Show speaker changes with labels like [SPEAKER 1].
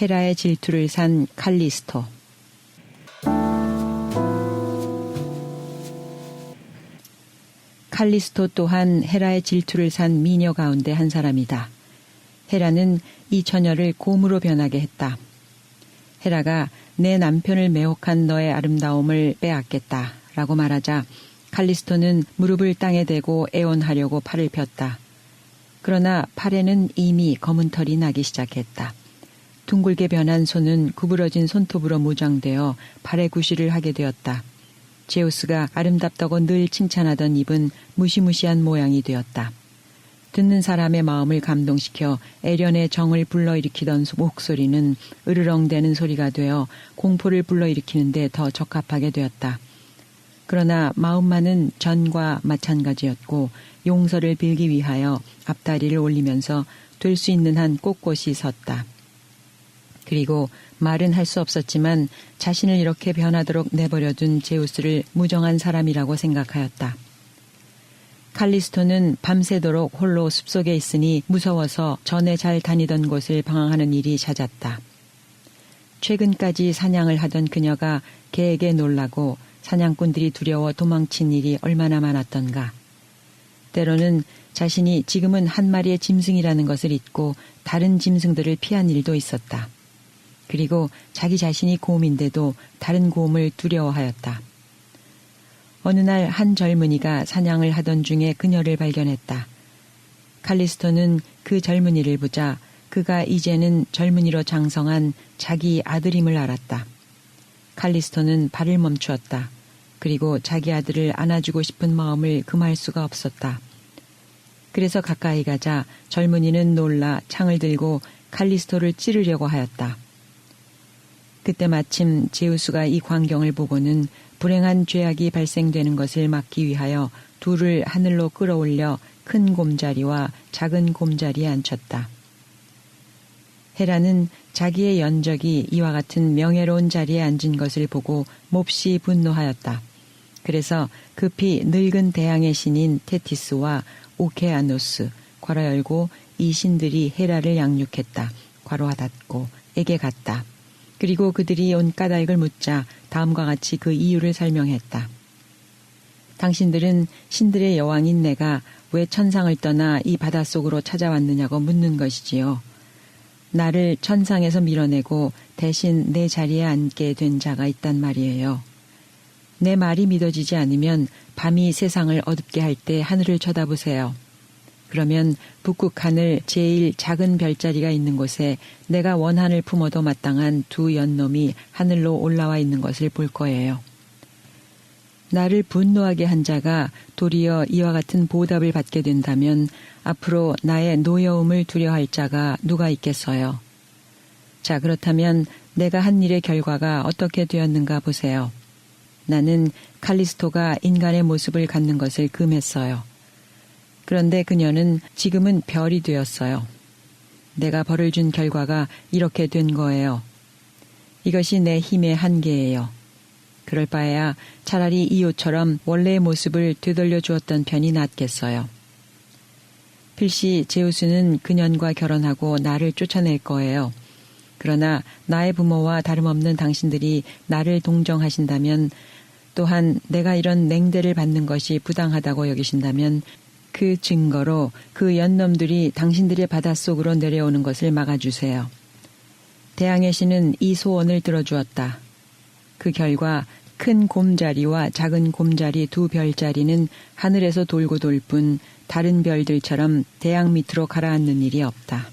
[SPEAKER 1] 헤라의 질투를 산 칼리스토. 칼리스토 또한 헤라의 질투를 산 미녀 가운데 한 사람이다. 헤라는 이 처녀를 곰으로 변하게 했다. 헤라가 내 남편을 매혹한 너의 아름다움을 빼앗겠다. 라고 말하자 칼리스토는 무릎을 땅에 대고 애원하려고 팔을 폈다. 그러나 팔에는 이미 검은 털이 나기 시작했다. 둥글게 변한 손은 구부러진 손톱으로 무장되어 팔에 구실을 하게 되었다. 제우스가 아름답다고 늘 칭찬하던 입은 무시무시한 모양이 되었다. 듣는 사람의 마음을 감동시켜 애련의 정을 불러일으키던 목소리는 으르렁대는 소리가 되어 공포를 불러일으키는데 더 적합하게 되었다. 그러나 마음만은 전과 마찬가지였고 용서를 빌기 위하여 앞다리를 올리면서 될 수 있는 한 꼿꼿이 섰다. 그리고 말은 할 수 없었지만 자신을 이렇게 변하도록 내버려둔 제우스를 무정한 사람이라고 생각하였다. 칼리스토는 밤새도록 홀로 숲속에 있으니 무서워서 전에 잘 다니던 곳을 방황하는 일이 잦았다. 최근까지 사냥을 하던 그녀가 개에게 놀라고 사냥꾼들이 두려워 도망친 일이 얼마나 많았던가. 때로는 자신이 지금은 한 마리의 짐승이라는 것을 잊고 다른 짐승들을 피한 일도 있었다. 그리고 자기 자신이 곰인데도 다른 곰을 두려워하였다. 어느 날 한 젊은이가 사냥을 하던 중에 그녀를 발견했다. 칼리스토는 그 젊은이를 보자 그가 이제는 젊은이로 장성한 자기 아들임을 알았다. 칼리스토는 발을 멈추었다. 그리고 자기 아들을 안아주고 싶은 마음을 금할 수가 없었다. 그래서 가까이 가자 젊은이는 놀라 창을 들고 칼리스토를 찌르려고 하였다. 그때 마침 제우스가 이 광경을 보고는 불행한 죄악이 발생되는 것을 막기 위하여 둘을 하늘로 끌어올려 큰 곰자리와 작은 곰자리에 앉혔다. 헤라는 자기의 연적이 이와 같은 명예로운 자리에 앉은 것을 보고 몹시 분노하였다. 그래서 급히 늙은 대항의 신인 테티스와 오케아노스 괄호 열고 이 신들이 헤라를 양육했다. 괄호 닫고 에게 갔다. 그리고 그들이 온 까닭을 묻자 다음과 같이 그 이유를 설명했다. 당신들은 신들의 여왕인 내가 왜 천상을 떠나 이 바닷속으로 찾아왔느냐고 묻는 것이지요. 나를 천상에서 밀어내고 대신 내 자리에 앉게 된 자가 있단 말이에요. 내 말이 믿어지지 않으면 밤이 세상을 어둡게 할 때 하늘을 쳐다보세요. 그러면 북극 하늘 제일 작은 별자리가 있는 곳에 내가 원한을 품어도 마땅한 두 연놈이 하늘로 올라와 있는 것을 볼 거예요. 나를 분노하게 한 자가 도리어 이와 같은 보답을 받게 된다면 앞으로 나의 노여움을 두려할 자가 누가 있겠어요. 자, 그렇다면 내가 한 일의 결과가 어떻게 되었는가 보세요. 나는 칼리스토가 인간의 모습을 갖는 것을 금했어요. 그런데 그녀는 지금은 별이 되었어요. 내가 벌을 준 결과가 이렇게 된 거예요. 이것이 내 힘의 한계예요. 그럴 바에야 차라리 이웃처럼 원래의 모습을 되돌려 주었던 편이 낫겠어요. 필시 제우스는 그년과 결혼하고 나를 쫓아낼 거예요. 그러나 나의 부모와 다름없는 당신들이 나를 동정하신다면 또한 내가 이런 냉대를 받는 것이 부당하다고 여기신다면 그 증거로 그 연놈들이 당신들의 바닷속으로 내려오는 것을 막아주세요. 대항의 신은 이 소원을 들어주었다. 그 결과 큰 곰자리와 작은 곰자리 두 별자리는 하늘에서 돌고 돌 뿐 다른 별들처럼 대양 밑으로 가라앉는 일이 없다.